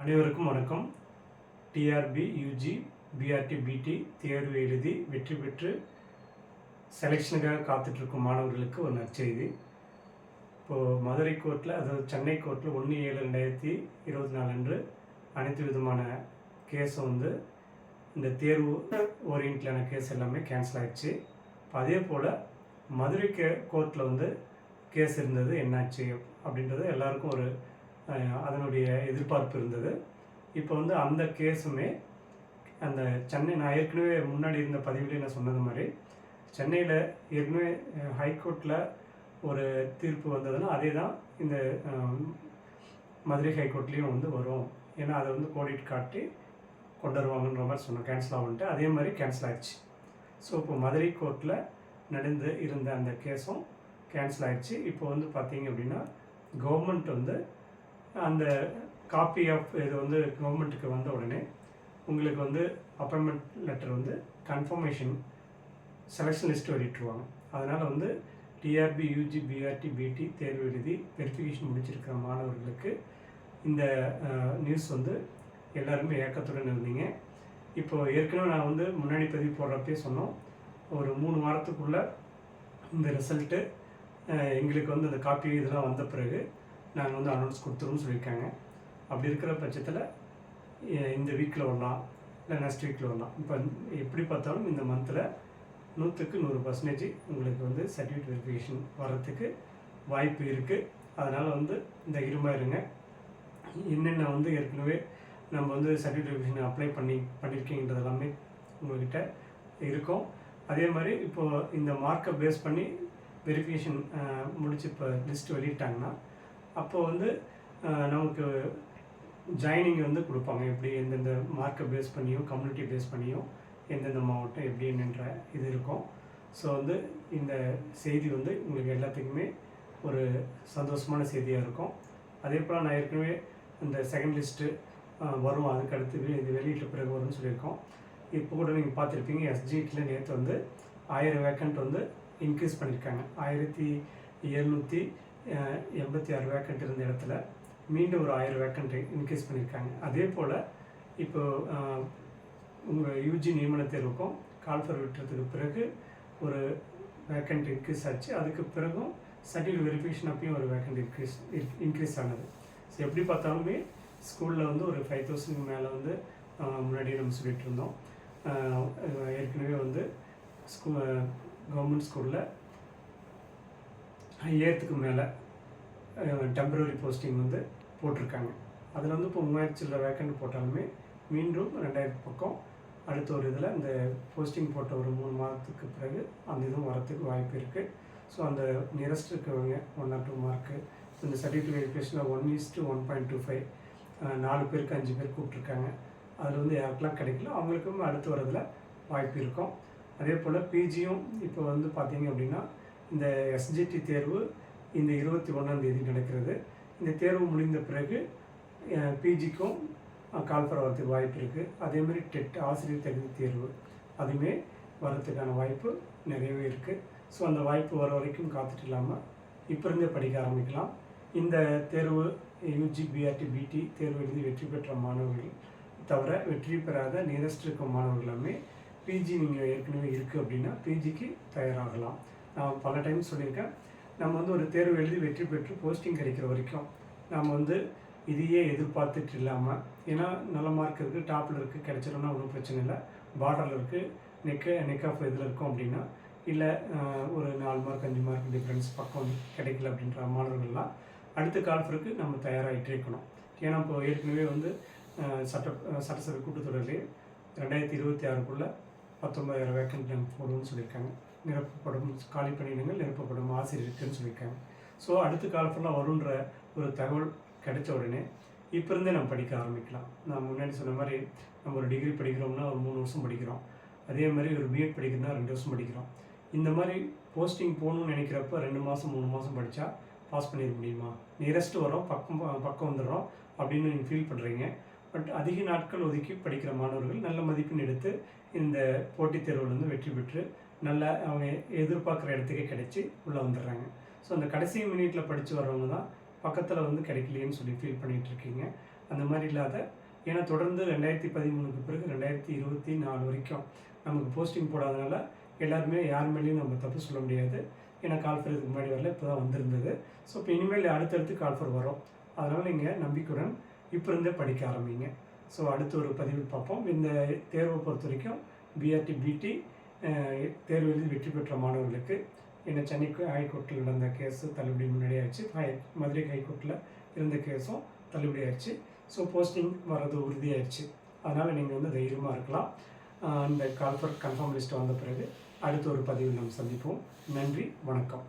அனைவருக்கும் வணக்கம். TRP UG BRT பிடி தேர்வு எழுதி வெற்றி பெற்று செலெக்ஷனுக்காக காத்துட்ருக்கும் மாணவர்களுக்கு ஒரு நற்செய்தி. இப்போது மதுரை கோர்ட்டில் அதாவது சென்னை கோர்ட்டில் ஒன்று ஏழு ரெண்டாயிரத்தி இருபத்தி நாலு அன்று அனைத்து விதமான கேஸும் வந்து இந்த தேர்வு ஓரியன்ட்லான கேஸ் எல்லாமே கேன்சல் ஆகிடுச்சு இப்போ அதே போல் மதுரை கே கோர்ட்டில் வந்து கேஸ் இருந்தது என்னாச்சு அப்படின்றது எல்லாருக்கும் ஒரு அதனுடைய எதிர்பார்ப்பு இருந்தது. இப்போ வந்து அந்த கேஸுமே அந்த சென்னை நான் ஏற்கனவே முன்னாடி இருந்த பதிவிலே நான் சொன்னது மாதிரி சென்னையில் ஏற்கனவே ஹைகோர்ட்டில் ஒரு தீர்ப்பு வந்ததுன்னா அதே தான் இந்த மதுரை ஹைகோர்ட்லேயும் வந்து வரும். ஏன்னா அதை வந்து கோடிட்டு காட்டி கொண்டு வருவாங்கன்ற மாதிரி சொன்னோம். கேன்சல் ஆகும்ட்டு அதே மாதிரி கேன்சல் ஆயிடுச்சு. ஸோ இப்போ மதுரை கோர்ட்டில் நடந்து இருந்த அந்த கேஸும் கேன்சல் ஆயிடுச்சு. இப்போ வந்து பார்த்தீங்க அப்படின்னா கவர்மெண்ட் வந்து அந்த காப்பி ஆஃப் இது வந்து கவர்மெண்ட்டுக்கு வந்த உடனே உங்களுக்கு வந்து அப்பாயின்மெண்ட் லெட்டர் வந்து கன்ஃபர்மேஷன் செலெக்ஷன் லிஸ்ட் வெளியிட்டுருவாங்க. அதனால் வந்து டிஆர்பி யூஜி பிஆர்டி பிடி தேர்வு எழுதி வெரிஃபிகேஷன் முடிச்சிருக்கிற மாணவர்களுக்கு இந்த நியூஸ் வந்து எல்லாருமே ஏக்கத்துடன் இருந்தீங்க. இப்போ ஏற்கனவே நான் வந்து முன்னாடி பதிவு போடுறப்பே சொன்னோம் ஒரு மூணு வாரத்துக்குள்ளே இந்த ரிசல்ட்டு எங்களுக்கு வந்து அந்த காப்பி இதெல்லாம் வந்த பிறகு நாங்கள் வந்து அனௌன்ஸ் கொடுத்துருவோம்னு சொல்லியிருக்காங்க. அப்படி இருக்கிற பட்சத்தில் இந்த வீக்கில் வரலாம் இல்லை நெக்ஸ்ட் வீக்கில் வரலாம். இப்போ எப்படி பார்த்தாலும் இந்த மந்தில் நூற்றுக்கு நூறு பர்சன்டேஜ் உங்களுக்கு வந்து சர்டிஃபிகேட் வெரிஃபிகேஷன் வர்றதுக்கு வாய்ப்பு இருக்குது அதனால் வந்து இந்த இருங்க. என்னென்ன வந்து ஏற்கனவே நம்ம வந்து சர்டிஃபிகேட் வெரிஃபிகேஷன் அப்ளை பண்ணி பண்ணியிருக்கீங்கன்றது எல்லாமே உங்கள்கிட்ட இருக்கும். அதே மாதிரி இப்போது இந்த மார்க்கை பேஸ் பண்ணி வெரிஃபிகேஷன் முடிச்சு இப்போ லிஸ்ட் வெளியிட்டாங்கன்னா அப்போ வந்து நமக்கு ஜாயினிங் வந்து கொடுப்பாங்க. எப்படி எந்தெந்த மார்க்கை பேஸ் பண்ணியும் கம்யூனிட்டி பேஸ் பண்ணியும் எந்தெந்த மாவட்டம் எப்படி என்னன்ற இது இருக்கும். ஸோ வந்து இந்த செய்தி வந்து உங்களுக்கு எல்லாத்துக்குமே ஒரு சந்தோஷமான செய்தியாக இருக்கும். அதே போல் நான் ஏற்கனவே இந்த செகண்ட் லிஸ்ட்டு வரும். அதுக்கடுத்து இது வெளியிட்ட பிறகு வரும்னு சொல்லியிருக்கோம். இப்போ கூட நீங்கள் பார்த்துருப்பீங்க எஸ்ஜிடியில் நேற்று வந்து ஆயிரம் வேக்கண்ட் வந்து இன்க்ரீஸ் பண்ணியிருக்காங்க. ஆயிரத்தி எழுநூற்றி எண்பத்தி ஆறு வேக்கண்ட் இருந்த இடத்துல மீண்டும் ஒரு ஆயிரம் வேக்கண்ட் இன்க்ரீஸ் பண்ணியிருக்காங்க. அதே போல் இப்போது உங்கள் யூஜி நியமன தேர்வுக்கும் கால்ஃபர் விட்டுறதுக்கு பிறகு ஒரு வேக்கண்ட் இன்க்ரீஸ் ஆச்சு. அதுக்கு பிறகும் சர்டிஃபிகேட் வெரிஃபிகேஷன் அப்பயும் ஒரு வேக்கண்ட் இன்க்ரீஸ் இன்க்ரீஸ் ஆனது. ஸோ எப்படி பார்த்தாலுமே ஸ்கூலில் வந்து ஒரு ஃபைவ் தௌசண்ட்க்கு மேலே வந்து முன்னாடியே நம்ம சொல்லிட்டு இருந்தோம். ஏற்கனவே வந்து ஸ்கூ கவர்மெண்ட் ஸ்கூலில் ஐயாயிரத்துக்கு மேலே டெம்பரரி போஸ்டிங் வந்து போட்டிருக்காங்க. அதில் வந்து இப்போ மூவாயிரத்து சில்லற வேக்கண்ட் போட்டாலுமே மீண்டும் ரெண்டாயிரத்து பக்கம் அடுத்த ஒரு இதில் இந்த போஸ்டிங் போட்ட ஒரு மூணு மாதத்துக்கு பிறகு அந்த இதுவும் வரத்துக்கு வாய்ப்பு இருக்குது ஸோ அந்த நியரஸ்ட் இருக்கிறவங்க ஒன் ஆர் டூ மார்க்கு இந்த certificate வெரிஃபிகேஷனில் one is to one point two five நாலு பேருக்கு அஞ்சு பேர் கூப்பிட்ருக்காங்க அதில் வந்து யாருக்கெல்லாம் கிடைக்கல அவங்களுக்கும் அடுத்து வரதில் வாய்ப்பு இருக்கும். அதே போல் பிஜியும் இப்போ வந்து பார்த்தீங்க அப்படின்னா இந்த எஸ்ஜிடி தேர்வு இந்த இருபத்தி ஒன்றாம் தேதி நடக்கிறது. இந்த தேர்வு முடிந்த பிறகு பிஜிக்கும் கால்ஃபர் வரதுக்கு வாய்ப்பு இருக்குது அதேமாதிரி டெட் ஆசிரியர் தகுதி தேர்வு அதுவுமே வரத்துக்கான வாய்ப்பு நிறையவே இருக்குது ஸோ அந்த வாய்ப்பு வர வரைக்கும் காத்துட்டு இல்லாமல் இப்போ இருந்தே படிக்க ஆரம்பிக்கலாம். இந்த தேர்வு யூஜி பிஆர்டி பிடி தேர்வு எழுதி வெற்றி பெற்ற மாணவர்கள் தவிர வெற்றி பெறாத நியரஸ்ட் இருக்கும் மாணவர்களுமே பிஜி நீங்கள் ஏற்கனவே இருக்குது அப்படின்னா பிஜிக்கு தயாராகலாம். நான் பல டைம் சொல்லியிருக்கேன். நம்ம வந்து ஒரு தேர்வு எழுதி வெற்றி பெற்று போஸ்டிங் கிடைக்கிற வரைக்கும் நாம் வந்து இதையே எதிர்பார்த்துட்டு இல்லாமல் ஏன்னா நல்ல மார்க் இருக்குது டாப்பில் இருக்குது கிடைச்சிடும்னா ஒன்றும் பிரச்சனை இல்லை. பார்டரில் இருக்குது நெக்க நெக் ஆஃப் இதில் இருக்கும் அப்படின்னா இல்லை ஒரு நாலு மார்க் அஞ்சு மார்க் டிஃப்ரென்ஸ் பக்கம் கிடைக்கல அப்படின்ற மாணவர்கள்லாம் அடுத்த காலத்திற்கு நம்ம தயாராகிட்டே இருக்கணும். ஏன்னா இப்போ ஏற்கனவே வந்து சட்ட சட்டசபை கூட்டத்தொடரிலே ரெண்டாயிரத்தி இருபத்தி ஆறுக்குள்ளே பத்தொன்பதாயிரம் வேக்கன்ட் நாங்கள் போடுவோம்னு சொல்லியிருக்காங்க. நிரப்பப்படும் காலி பணியிடங்கள் நிரப்பப்படும் ஆசிரியருக்குன்னு சொல்லியிருக்காங்க. ஸோ அடுத்த காலத்தில் வருன்ற ஒரு தகவல் கிடைச்ச உடனே இப்போ இருந்தே நம்ம படிக்க ஆரம்பிக்கலாம். நான் முன்னாடி சொன்ன மாதிரி நம்ம ஒரு டிகிரி படிக்கிறோம்னா ஒரு மூணு வருஷம் படிக்கிறோம். அதே மாதிரி ஒரு பிஎட் படிக்கிறோம்னா ரெண்டு வருஷம் படிக்கிறோம். இந்த மாதிரி போஸ்டிங் போகணும்னு நினைக்கிறப்ப ரெண்டு மாதம் மூணு மாதம் படித்தா பாஸ் பண்ணிட முடியுமா? நியரஸ்ட் வரோம் பக்கம் பக்கம் வந்துடுறோம் அப்படின்னு நீங்கள் ஃபீல் பண்ணுறீங்க பட் அதிக நாட்கள் ஒதுக்கி படிக்கிற மாணவர்கள் நல்ல மதிப்பெண் எடுத்து இந்த போட்டித் தேர்வில் வந்து வெற்றி பெற்று நல்ல அவங்க எதிர்பார்க்குற இடத்துக்கே கிடைச்சி உள்ளே வந்துடுறாங்க. ஸோ அந்த கடைசி மினிட்ல படித்து வர்றவங்க தான் பக்கத்தில் வந்து கிடைக்கலையேன்னு சொல்லி ஃபீல் பண்ணிகிட்டு இருக்கீங்க அந்த மாதிரி இல்லாத ஏன்னா தொடர்ந்து ரெண்டாயிரத்தி பதிமூணுக்கு பிறகு ரெண்டாயிரத்தி இருபத்தி நாலு வரைக்கும் நமக்கு போஸ்டிங் போடாதனால எல்லாருமே யார் மேலேயும் நம்ம தப்பு சொல்ல முடியாது. ஏன்னா கால்ஃபர் இதுக்கு முன்னாடி வரல இப்போ தான் வந்திருந்தது. ஸோ இப்போ இனிமேல் அடுத்தடுத்து கால்ஃபர் வரும் அதனால் நீங்கள் நம்பிக்கையுடன் இப்போ இருந்தே படிக்க ஆரம்பிங்க. ஸோ அடுத்த ஒரு பதிவில் பார்ப்போம். இந்த தேர்வை பொறுத்த வரைக்கும் பிஆர்டி பிடி தேர்வு எழுதி வெற்றி பெற்ற மாணவர்களுக்கு என்ன சென்னை ஹைகோர்ட்டில் நடந்த கேஸு தள்ளுபடி முன்னாடி ஆயிடுச்சு ஹை- மதுரை ஹைகோர்ட்டில் இருந்த கேஸும் தள்ளுபடி ஆயிடுச்சு ஸோ போஸ்டிங் வர்றது உறுதியாயிடுச்சு. அதனால் நீங்கள் வந்து தைரியமாக இருக்கலாம். அந்த கால்ஃபர் கன்ஃபார்ம் லிஸ்ட் வந்த பிறகு அடுத்த ஒரு பதிவில் நாம் சந்திப்போம். நன்றி வணக்கம்.